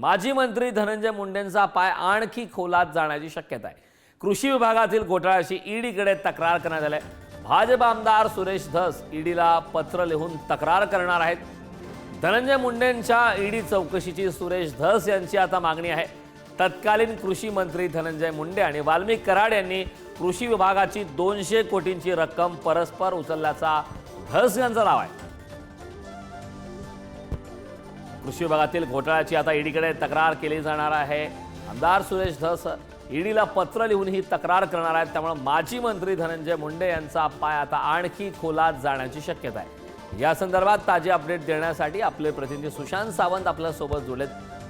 माजी मंत्री धनंजय मुंडेंचा पाय आणखी खोलात जाण्याची शक्यता आहे. कृषी विभागातील घोटाळ्याची ईडीकडे तक्रार करण्यात आली आहे. भाजप आमदार सुरेश धस ईडीला पत्र लिहून तक्रार करणार आहेत. धनंजय मुंडेंच्या ईडी चौकशीची सुरेश धस यांची आता मागणी आहे. तत्कालीन कृषी मंत्री धनंजय मुंडे आणि वाल्मिक कराड यांनी कृषी विभागाची दोनशे कोटींची रक्कम परस्पर उचलल्याचा धस यांचा दावा आहे. कृषी विभागातील घोटाळ्याची आता ईडीकडे तक्रार केली जाणार आहे. आमदार सुरेश धस ईडीला पत्र लिहून ही तक्रार करणार आहेत. त्यामुळे माजी मंत्री धनंजय मुंडे यांचा पाय आता आणखी खोलात जाण्याची शक्यता आहे. या संदर्भात ताजे अपडेट देण्यासाठी आपले प्रतिनिधी सुशांत सावंत आपल्यासोबत जुळलेत.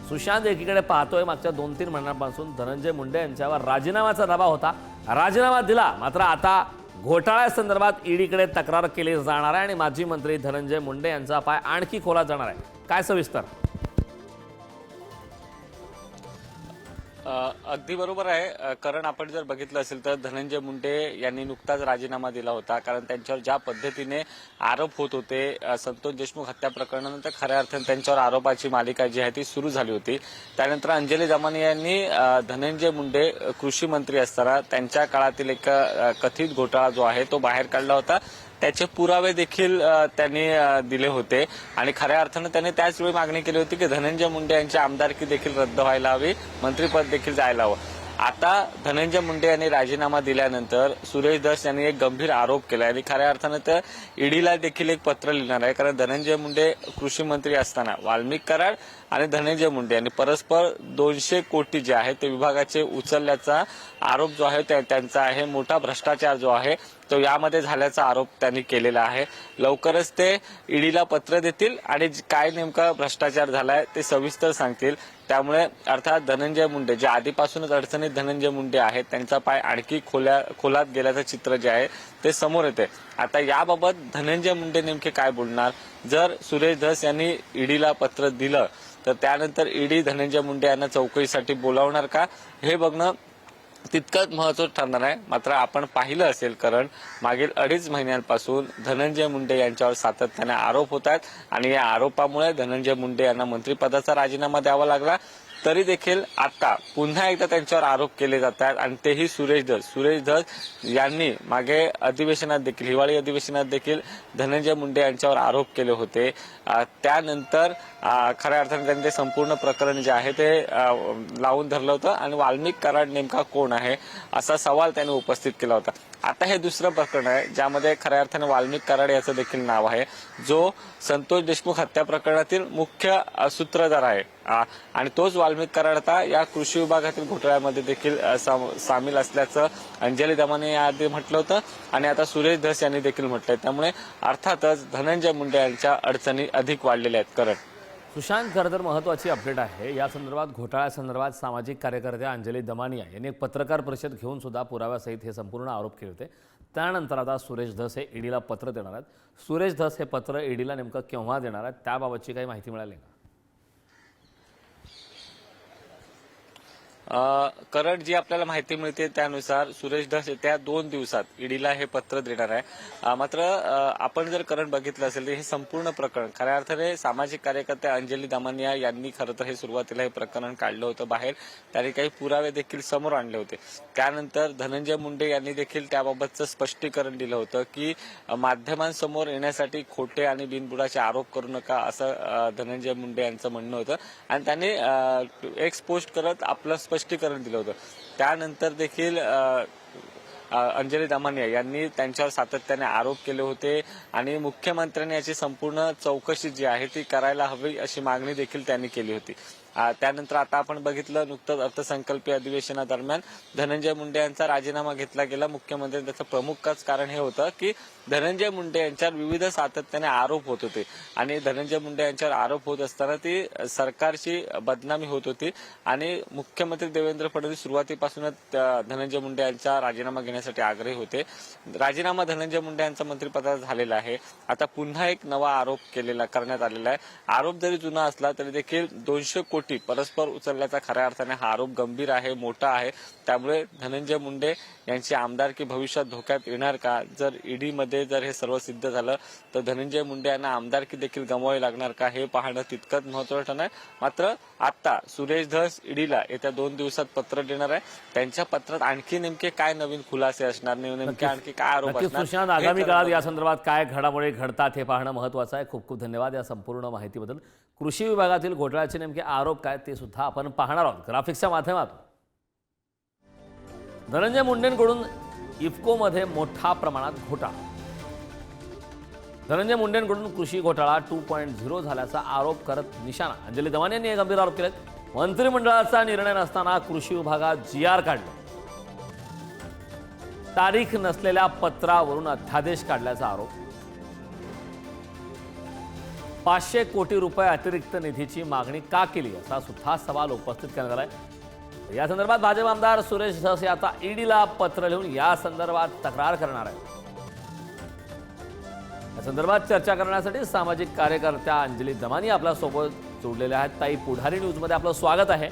सुशांत एकीकडे पाहतोय मागच्या दोन तीन महिन्यांपासून धनंजय मुंडे यांच्यावर राजीनाम्याचा दबाव होता. राजीनामा दिला मात्र आता घोटाळ्यासंदर्भात ईडीकडे तक्रार केली जाणार आहे आणि माजी मंत्री धनंजय मुंडे यांचा पाय आणखी खोलात जाणार आहे. काय सविस्तर? अगदी बरोबर आहे. कारण आपण जर बघितलं असेल तर धनंजय मुंडे यांनी नुकताच राजीनामा दिला होता कारण त्यांच्यावर ज्या पद्धतीने आरोप होत होते संतोष देशमुख हत्या प्रकरणानंतर खऱ्या अर्थाने त्यांच्यावर आरोपाची मालिका जी आहे ती सुरू झाली होती. त्यानंतर अंजली दमानी यांनी धनंजय मुंडे कृषी मंत्री असताना त्यांच्या काळातील एक कथित घोटाळा जो आहे तो बाहेर काढला होता. त्याचे पुरावे देखील त्यांनी दिले होते. आणि खऱ्या अर्थानं त्यांनी त्याच वेळी मागणी केली होती की धनंजय मुंडे यांची आमदारकी देखील रद्द व्हायला हवी मंत्रीपद देखील जायला हवं. आता धनंजय मुंडे यांनी राजीनामा दिल्यानंतर सुरेश दास यांनी एक गंभीर आरोप केला आणि खऱ्या अर्थानं तर ईडीला देखील एक पत्र लिहिणार आहे. कारण धनंजय मुंडे कृषी मंत्री असताना वाल्मिक कराड आणि धनंजय मुंडे यांनी परस्पर दोनशे कोटी जे आहे ते विभागाचे उचलल्याचा आरोप जो आहे त्या- त्यांचा आहे मोठा भ्रष्टाचार जो आहे तो यामध्ये झाल्याचा आरोप त्यांनी केलेला आहे. लवकरच ते ईडीला पत्र देतील आणि काय नेमका भ्रष्टाचार झालाय ते सविस्तर सांगतील. त्यामुळे अर्थात धनंजय मुंडे जे आधीपासूनच अडचणीत धनंजय मुंडे आहेत त्यांचा पाय आणखी खोल्या खोलात गेल्याचं चित्र जे आहे ते समोर येते. आता याबाबत धनंजय मुंडे नेमके काय बोलणार? जर सुरेश धस यांनी ईडीला पत्र दिलं तर त्यानंतर ईडी धनंजय मुंडे यांना चौकशीसाठी बोलावणार का? हे बघणं तितकंच महत्त्व ठरणार आहे. मात्र आपण पाहिलं असेल कारण मागील अडीच महिन्यांपासून धनंजय मुंडे यांच्यावर सातत्याने आरोप होत आहेत आणि या आरोपामुळे धनंजय मुंडे यांना मंत्रिपदाचा राजीनामा द्यावा लागला. तरी देखील आता पुन्हा एकदा त्यांच्यावर आरोप केले जात आहेत आणि तेही सुरेश धस सुरेश धस यांनी मागे अधिवेशनात देखील हिवाळी अधिवेशनात देखील धनंजय मुंडे यांच्यावर आरोप केले होते. त्यानंतर खऱ्या अर्थाने त्यांनी ते संपूर्ण प्रकरण जे आहे ते लावून धरलं होतं. आणि वाल्मिक कराड नेमका कोण आहे असा सवाल त्यांनी उपस्थित केला होता. आता हे दुसरं प्रकरण आहे ज्यामध्ये खऱ्या अर्थाने वाल्मिक कराड याचं देखील नाव आहे जो संतोष देशमुख हत्या प्रकरणातील मुख्य सूत्रधार आहे. आणि तोच वाल्मिक कराड आता या कृषी विभागातील घोटाळ्यामध्ये देखील सामील असल्याचं अंजली दमाने याआधी म्हटलं होतं आणि आता सुरेश धस यांनी देखील म्हटलंय. त्यामुळे अर्थातच धनंजय मुंडे यांच्या अडचणी अधिक वाढलेल्या आहेत करण. सुशांत खरं तर महत्त्वाची अपडेट आहे. या संदर्भात घोटाळ्यासंदर्भात सामाजिक कार्यकर्त्या अंजली दमानिया यांनी एक पत्रकार परिषद घेऊन सुद्धा पुराव्यासहित हे संपूर्ण आरोप केले होते. त्यानंतर आता सुरेश धस हे ईडीला पत्र देणार आहेत. सुरेश धस हे पत्र ईडीला नेमकं केव्हा देणार आहेत? त्याबाबतची काही माहिती मिळाली का? करंट जी आपल्याला माहिती मिळते त्यानुसार सुरेश धस येत्या दोन दिवसात ईडीला हे पत्र देणार आहे. मात्र आपण जर करंट बघितलं असेल तर हे संपूर्ण प्रकरण खऱ्या अर्थाने सामाजिक कार्यकर्त्या अंजली दामानिया यांनी खरं तर हे सुरुवातीला हे प्रकरण काढलं होतं बाहेर. त्यांनी काही पुरावे देखील समोर आणले होते. त्यानंतर धनंजय मुंडे यांनी देखील त्याबाबतचं स्पष्टीकरण दिलं होतं की माध्यमांसमोर येण्यासाठी खोटे आणि बिनबुडाचे आरोप करू नका असं धनंजय मुंडे यांचं म्हणणं होतं. आणि त्यांनी एक्स एक पोस्ट करत आपलं स्पष्टीकरण दिलं होतं. त्यानंतर देखील अंजली दामानिया यांनी त्यांच्यावर सातत्याने आरोप केले होते आणि मुख्यमंत्र्यांनी याची संपूर्ण चौकशी जी आहे ती करायला हवी अशी मागणी देखील त्यांनी केली होती. त्यानंतर आता आपण बघितलं नुकतंच अर्थसंकल्पीय अधिवेशनादरम्यान धनंजय मुंडे यांचा राजीनामा घेतला गेला. मुख्यमंत्री त्याचं प्रमुखच कारण हे होतं की धनंजय मुंडे यांच्यावर विविध सातत्याने आरोप होत होते. आणि धनंजय मुंडे यांच्यावर आरोप होत असताना ती सरकारची बदनामी होत होती. आणि मुख्यमंत्री देवेंद्र फडणवीस सुरुवातीपासूनच धनंजय मुंडे यांचा राजीनामा घेण्यासाठी आग्रही होते. राजीनामा धनंजय मुंडे यांचा मंत्रिपदाचा झालेला आहे. आता पुन्हा एक नवा आरोप केलेला करण्यात आलेला आहे. आरोप जरी जुना असला तरी देखील दोनशे कोटी बोटी परस्पर उचलल्याचा खऱ्या अर्थाने हा आरोप गंभीर आहे मोठा आहे. त्यामुळे धनंजय मुंडे यांची आमदारकी भविष्यात धोक्यात येणार का? जर ईडीमध्ये जर हे सर्व सिद्ध झालं तर धनंजय मुंडे यांना आमदारकी देखील गमवावी लागणार का? हे पाहणं तितकंच महत्वाचं ठरणार मात्र आता सुरेश धस ईडीला येत्या दोन दिवसात पत्र देणार आहे. त्यांच्या पत्रात आणखी नेमके काय नवीन खुलासे असणार? नेमके आणखी काय आरोप असणार? आगामी काळात या संदर्भात काय घडामोडी घडतात हे पाहणं महत्त्वाचं आहे. खूप खूप धन्यवाद या संपूर्ण माहितीबद्दल. कृषी विभागातील घोटाळ्याचे नेमके आरोप काय ते सुद्धा आपण पाहणार आहोत ग्राफिक्सच्या माध्यमातून. धनंजय मुंडेंकडून इफ्कोमध्ये मोठ्या प्रमाणात घोटाळा. धनंजय मुंडेंकडून कृषी घोटाळा टू पॉईंट झिरो झाल्याचा आरोप करत निशाणा. अंजली दवान यांनी गंभीर आरोप केलेत. मंत्रिमंडळाचा निर्णय नसताना कृषी विभागात जी आर काढलं. तारीख नसलेल्या पत्रावरून अध्यादेश काढल्याचा आरोप. पाचशे कोटी रुपये अतिरिक्त निधीची मागणी का केली असा सुद्धा सवाल उपस्थित करण्यात आहे या संदर्भात भाजप आमदार सुरेश धस हे आता ईडीला पत्र लिहून या संदर्भात तक्रार करणार आहे. या संदर्भात चर्चा करण्यासाठी सामाजिक कार्यकर्त्या अंजली दमानी आपल्यासोबत जोडलेल्या आहेत. ताई पुढारी न्यूजमध्ये आपलं स्वागत आहे.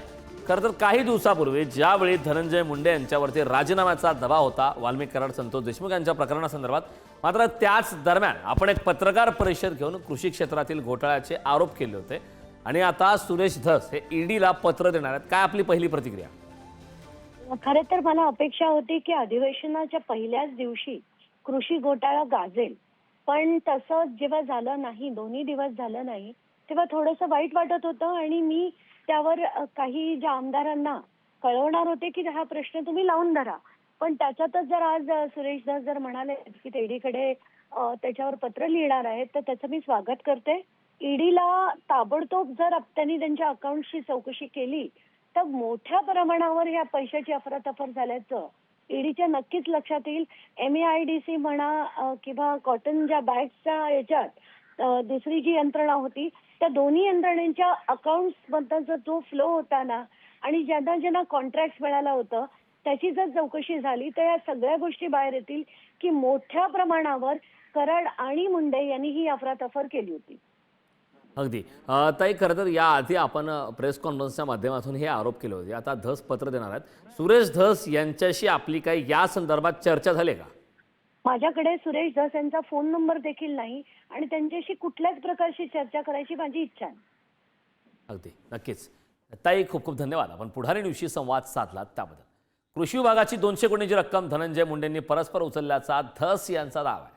खरं तर काही दिवसापूर्वी ज्यावेळी धनंजय मुंडे यांच्यावरती राजीनाम्याचा दबाव होता वाल्मिक कराड संतोष देशमुख यांच्या प्रकरणासंदर्भात मात्र त्याच दरम्यान आपण एक पत्रकार परिषद घेऊन कृषी क्षेत्रातील घोटाळ्याचे आरोप केले होते. आणि आता सुरेश धस हे ईडीला पत्र देणार आहेत. काय आपली पहिली प्रतिक्रिया? खरे तर मला अपेक्षा होती की अधिवेशनाच्या पहिल्याच दिवशी कृषी घोटाळा गाजेल. पण तसं जेव्हा झालं नाही दोन्ही दिवस झालं नाही तेव्हा थोडंसं वाईट वाटत होतं आणि मी त्यावर काही ज्या आमदारांना कळवणार होते की हा प्रश्न तुम्ही लावून धरा. पण त्याच्यातच जर आज सुरेश दास जर म्हणाले की ईडीकडे त्याच्यावर पत्र लिहिणार आहेत तर त्याचं मी स्वागत करते. ईडीला ताबडतोब जर त्यांनी त्यांच्या अकाउंटची चौकशी केली तर मोठ्या प्रमाणावर ह्या पैशाची अफरातफर झाल्याचं ईडीच्या नक्कीच लक्षात येईल. एम आय डी सी म्हणा किंवा कॉटन ज्या बॅग्सच्या याच्यात दुसरी जी यंत्रणा होती त्या दोन्ही यंत्रणेच्या अकाउंट बद्दलचा जो फ्लो होता ना आणि ज्यांना ज्यांना कॉन्ट्रॅक्ट मिळालं होतं त्याची जर चौकशी झाली तर या सगळ्या गोष्टी बाहेर येतील की मोठ्या प्रमाणावर कराड आणि मुंडे यांनी ही अफरातफर केली होती. अगदी. ताई खरं तर याआधी आपण प्रेस कॉन्फरन्सच्या माध्यमातून हे आरोप केले होते. आता धस पत्र देणार आहेत. सुरेश धस यांच्याशी आपली काही या संदर्भात चर्चा झाली का? माझ्याकडे सुरेश धस यांचा फोन नंबर देखील नाही आणि त्यांच्याशी कुठल्याच प्रकारची चर्चा करायची माझी इच्छा आहे. अगदी. नक्कीच. ताई खूप खूप धन्यवाद. आपण पुढारी न्यूजशी संवाद साधलात त्याबद्दल. कृषी विभागाची दोनशे कोटींची रक्कम धनंजय मुंडेंनी परस्पर उचलल्याचा धस यांचा दावा. आहे